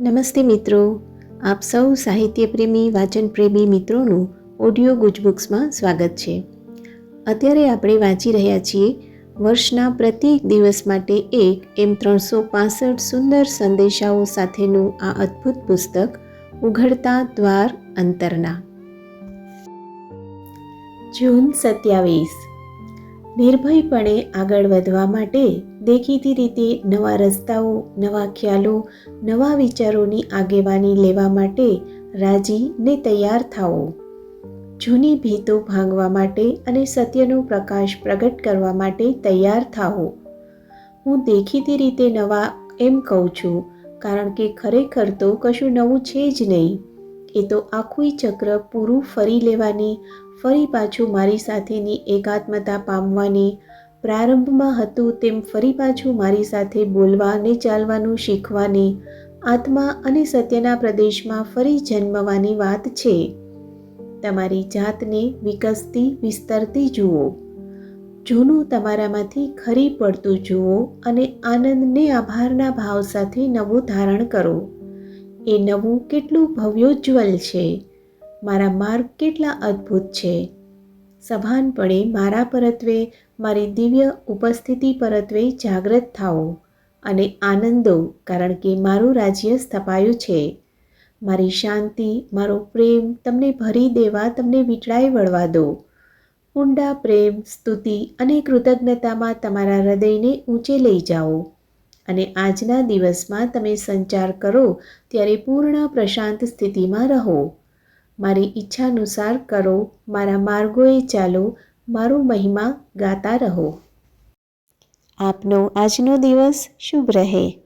નમસ્તે મિત્રો. આપ સૌ સાહિત્યપ્રેમી, વાચનપ્રેમી મિત્રોનું ઓડિયો ગુજબુક્સમાં સ્વાગત છે. અત્યારે આપણે વાંચી રહ્યા છીએ વર્ષના પ્રત્યેક દિવસ માટે એક એમ ત્રણસો પાસઠ સુંદર સંદેશાઓ સાથેનું આ અદ્ભુત પુસ્તક, ઉઘડતા દ્વાર અંતરના. જૂન સત્યાવીસ. નિર્ભયપણે આગળ વધવા માટે દેખીતી રીતે નવા રસ્તાઓ, નવા ખ્યાલો, નવા વિચારોની આગેવાની લેવા માટે રાજી ને તૈયાર થાઓ. જૂની ભીતો ભાંગવા માટે અને સત્યનો પ્રકાશ પ્રગટ કરવા માટે તૈયાર થાઓ. હું દેખીતી રીતે નવા એમ કહું છું, કારણ કે ખરેખર તો કશું નવું છે જ નહીં. એ તો આખું ચક્ર પૂરું ફરી લેવાની, ફરી પાછું મારી સાથેની એકાત્મતા પામવાની. પ્રારંભમાં હતું તેમ ફરી પાછું મારી સાથે બોલવા અને ચાલવાનું શીખવાની. આત્મા અને સત્યના પ્રદેશમાં ફરી જન્મવાની વાત છે. તમારી જાતને વિકસતી, વિસ્તરતી જુઓ. જૂનું તમારામાંથી ખરી પડતું જુઓ અને આનંદને આભારના ભાવ સાથે નવું ધારણ કરો. એ નવું કેટલું ભવ્યોજ્જવલ છે. મારા માર્ગ કેટલા અદ્ભુત છે. સભાનપણે મારા પરત્વે, મારી દિવ્ય ઉપસ્થિતિ પરત્વે જાગૃત થાઓ અને આનંદો, કારણ કે મારું રાજ્ય સ્થપાયું છે. મારી શાંતિ, મારો પ્રેમ તમને ભરી દેવા, તમને વીંટળાઈ વળવા દો. ઊંડા પ્રેમ, સ્તુતિ અને કૃતજ્ઞતામાં તમારા હૃદયને ઊંચે લઈ જાઓ. અને આજના દિવસમાં તમે સંચાર કરો ત્યારે પૂર્ણ પ્રશાંત સ્થિતિમાં રહો. મારી ઈચ્છાનુસાર કરો, મારા માર્ગોએ ચાલો, મારો મહિમા ગાતા રહો. આપનો આજનો દિવસ શુભ રહે.